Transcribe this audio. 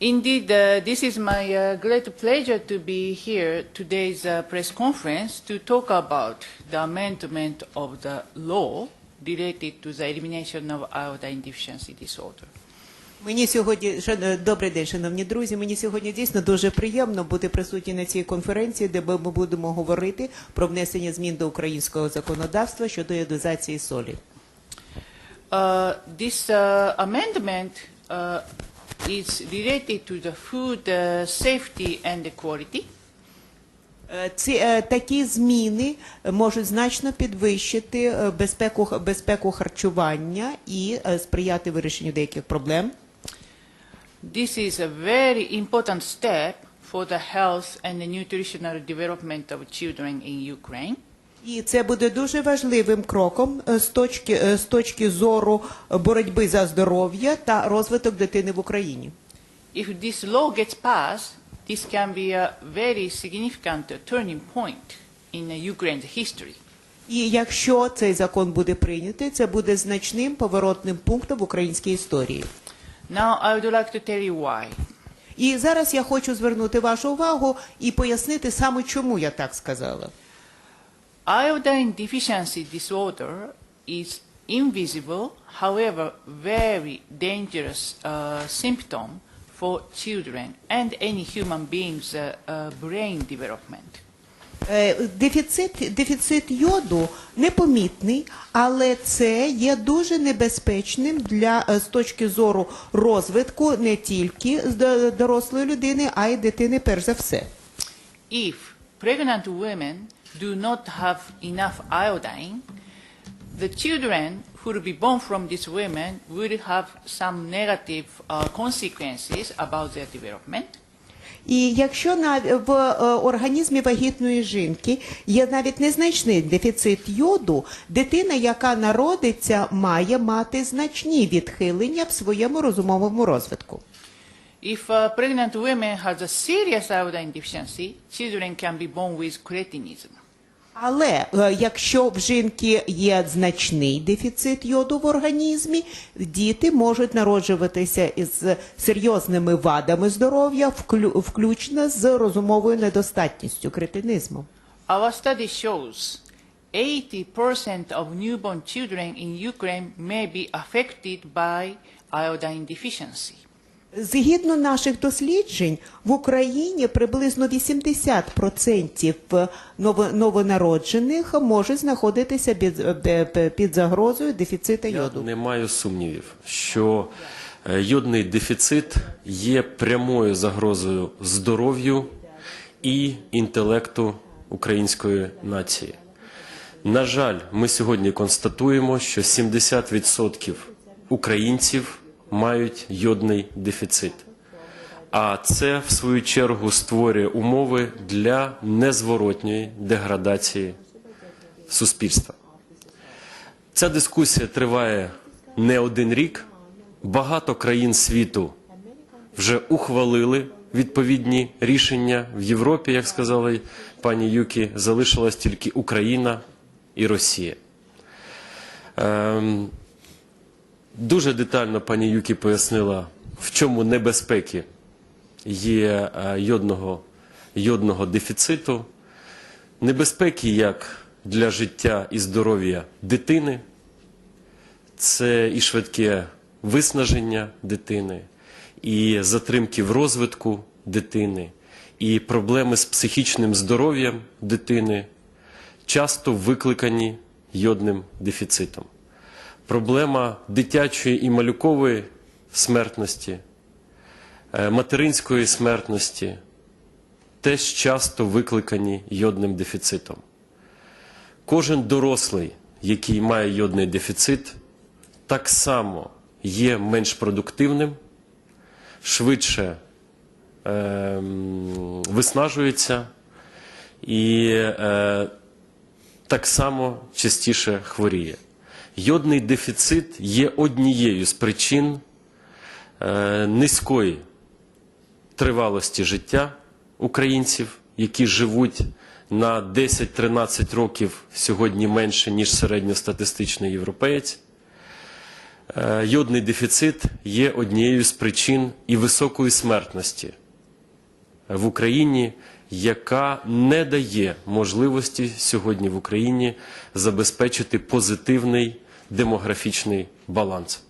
Indeed, uh, this is my uh, great pleasure to be here today's uh, press conference to talk about the amendment of the law related to the elimination of iodine deficiency disorder. Мені сьогодні шан- добрий день, шановні друзі. Мені сьогодні дійсно дуже приємно бути присутні на цій конференції, де ми будемо говорити про внесення змін до українського законодавства щодо іодизації солі. Uh, this uh, amendment uh, is related to the food uh, safety and the quality. Е, Ці е, такі зміни можуть значно підвищити е, безпеку безпеку харчування і е, сприяти вирішенню деяких проблем. This is a very important step for the health and the nutritional development of children in Ukraine. І це буде дуже важливим кроком е, з точки е, з точки зору боротьби за здоров'я та розвиток дитини в Україні. If this law gets passed, this can be a very significant turning point in uh, Ukraine's history. І якщо цей закон буде прийнятий, це буде значним поворотним пунктом в українській історії. Now, I would like to tell you why. І зараз я хочу звернути вашу увагу і пояснити саме, чому я так сказала. Iodine deficiency disorder is invisible, however, very dangerous uh, symptom for children and any human being's uh, uh, brain development. Е, Дефіцит, дефіцит йоду непомітний, але це є дуже небезпечним для е, з точки зору розвитку не тільки з дорослої людини, а й дитини перш за все. If pregnant women do not have enough iodine, the children who will be born from these women will have some negative uh, consequences about their development. І якщо на в е, організмі вагітної жінки є навіть незначний дефіцит йоду, дитина, яка народиться, має мати значні відхилення в своєму розумовому розвитку. If uh, pregnant women has a serious iodine deficiency, children can be born with cretinism. Але е, якщо в жінки є значний дефіцит йоду в організмі, діти можуть народжуватися із серйозними вадами здоров'я, вклю- включно з розумовою недостатністю кретинізмом. Our study shows 80% of newborn children in Ukraine may be affected by iodine deficiency. Згідно наших досліджень, в Україні приблизно 80% ново- новонароджених можуть знаходитися під, е, під загрозою дефіцита Я йоду. не маю сумнівів, що е, йодний дефіцит є прямою загрозою здоров'ю і інтелекту української нації. На жаль, ми сьогодні констатуємо, що 70% українців мають йодний дефіцит. А це, в свою чергу, створює умови для незворотньої деградації суспільства. Ця дискусія триває не один рік. Багато країн світу вже ухвалили відповідні рішення в Європі, як сказала пані Юкі, залишилась тільки Україна і Росія. Ем, дуже детально пані Юкі пояснила, в чому небезпеки є е, йодного, йодного дефіциту. Небезпеки як для життя і здоров'я дитини, це і швидке виснаження дитини, і затримки в розвитку дитини, і проблеми з психічним здоров'ям дитини, часто викликані йодним дефіцитом. Проблема дитячої і малюкової смертності, е, материнської смертності теж часто викликані йодним дефіцитом. Кожен дорослий, який має йодний дефіцит, так само є менш продуктивним, швидше ем, виснажується і е, так само частіше хворіє. Йодний дефіцит є однією з причин е, низької тривалості життя українців, які живуть на 10-13 років сьогодні менше, ніж середньостатистичний європеєць. Е, Йодний дефіцит є однією з причин і високої смертності в Україні, яка не дає можливості сьогодні в Україні забезпечити позитивний демографічний баланс.